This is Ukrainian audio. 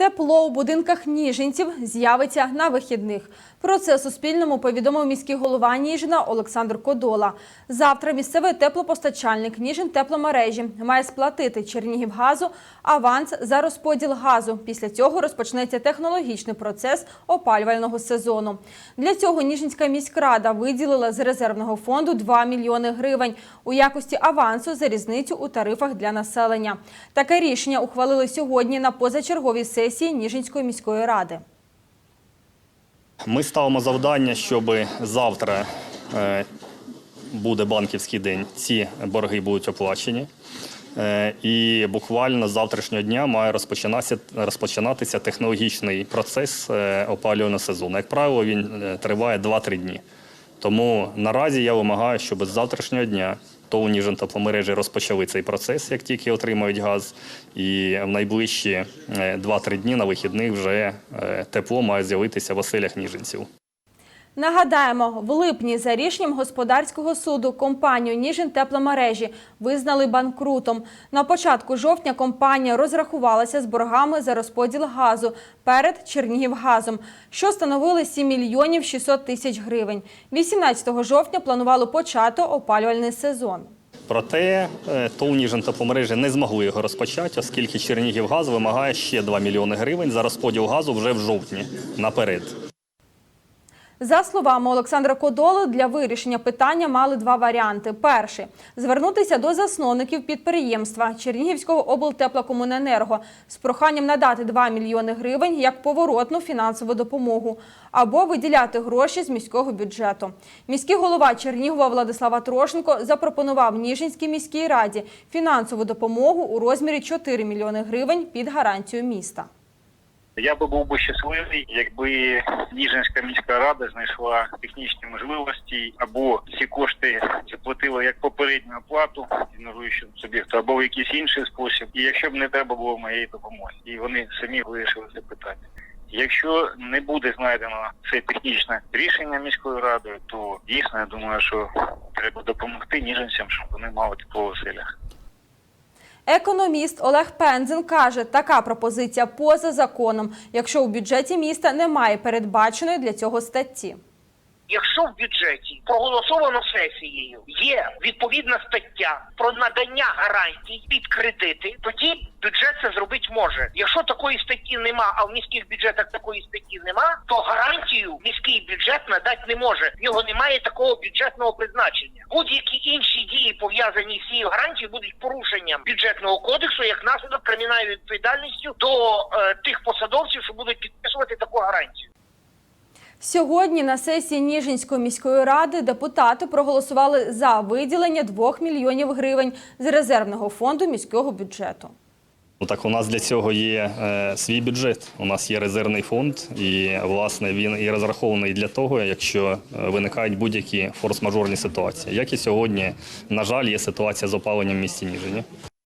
Тепло у будинках ніжинців з'явиться на вихідних. Про це Суспільному повідомив міський голова Ніжина Олександр Кодола. Завтра місцевий теплопостачальник Ніжин тепломережі має сплатити Чернігівгазу аванс за розподіл газу. Після цього розпочнеться технологічний процес опалювального сезону. Для цього Ніжинська міськрада виділила з резервного фонду 2 мільйони гривень у якості авансу за різницю у тарифах для населення. Таке рішення ухвалили сьогодні на позачерговій сесії Ніжинської міської ради. Ми ставимо завдання, щоб завтра е, буде банківський день. Ці борги будуть оплачені. Е, І буквально з завтрашнього дня має розпочинатися, розпочинатися технологічний процес е, опалювального сезону. Як правило, він триває 2-3 дні. Тому наразі я вимагаю, щоб з завтрашнього дня ТОВ «Ніжин тепломережі розпочали цей процес, як тільки отримають газ. І в найближчі е, 2-3 дні на вихідних вже е, тепло має з'явитися в оселях ніжинців. Нагадаємо, в липні за рішенням господарського суду компанію Ніжин тепломережі визнали банкрутом. На початку жовтня компанія розрахувалася з боргами за розподіл газу перед Чернігівгазом, що становили 7 мільйонів 600 тисяч гривень. 18 жовтня планувало почати опалювальний сезон. Проте е, ТОВ «Ніжин не змогли його розпочати, оскільки Чернігівгаз вимагає ще 2 мільйони гривень за розподіл газу вже в жовтні наперед. За словами Олександра Кодоли, для вирішення питання мали два варіанти. Перший – звернутися до засновників підприємства Чернігівського облтеплокомуненерго з проханням надати 2 мільйони гривень як поворотну фінансову допомогу або виділяти гроші з міського бюджету. Міський голова Чернігова Владислава Трошенко запропонував Ніжинській міській раді фінансову допомогу у розмірі 4 мільйони гривень під гарантію міста. Я би був би щасливий, якби Ніжинська міська рада знайшла технічні можливості або ці кошти заплатила як попередню оплату ігноруючим суб'єкту, або в якийсь інший спосіб. І якщо б не треба було моєї допомоги, і вони самі вирішили це питання. Якщо не буде знайдено це технічне рішення міською радою, то дійсно я думаю, що треба допомогти ніжинцям, щоб вони мали тепло в оселях. Економіст Олег Пензен каже, така пропозиція поза законом, якщо у бюджеті міста немає передбаченої для цього статті. Якщо в бюджеті проголосовано сесією є відповідна стаття про надання гарантій під кредити, тоді бюджет це зробити може. Якщо такої статті нема, а в міських бюджетах такої статті нема, то гарантію міський бюджет надати не може. В нього немає такого бюджетного призначення. Будь-які інші дії пов'язані з цією гарантією будуть порушенням бюджетного кодексу як наслідок кримінальної відповідальністю до е, тих посадовців, що будуть підписувати таку гарантію. Сьогодні на сесії Ніжинської міської ради депутати проголосували за виділення 2 мільйонів гривень з резервного фонду міського бюджету. Ну, Так у нас для цього є е, свій бюджет. У нас є резервний фонд, і власне він і розрахований для того, якщо е, виникають будь-які форс-мажорні ситуації. Як і сьогодні, на жаль, є ситуація з опаленням в місті Ніжині.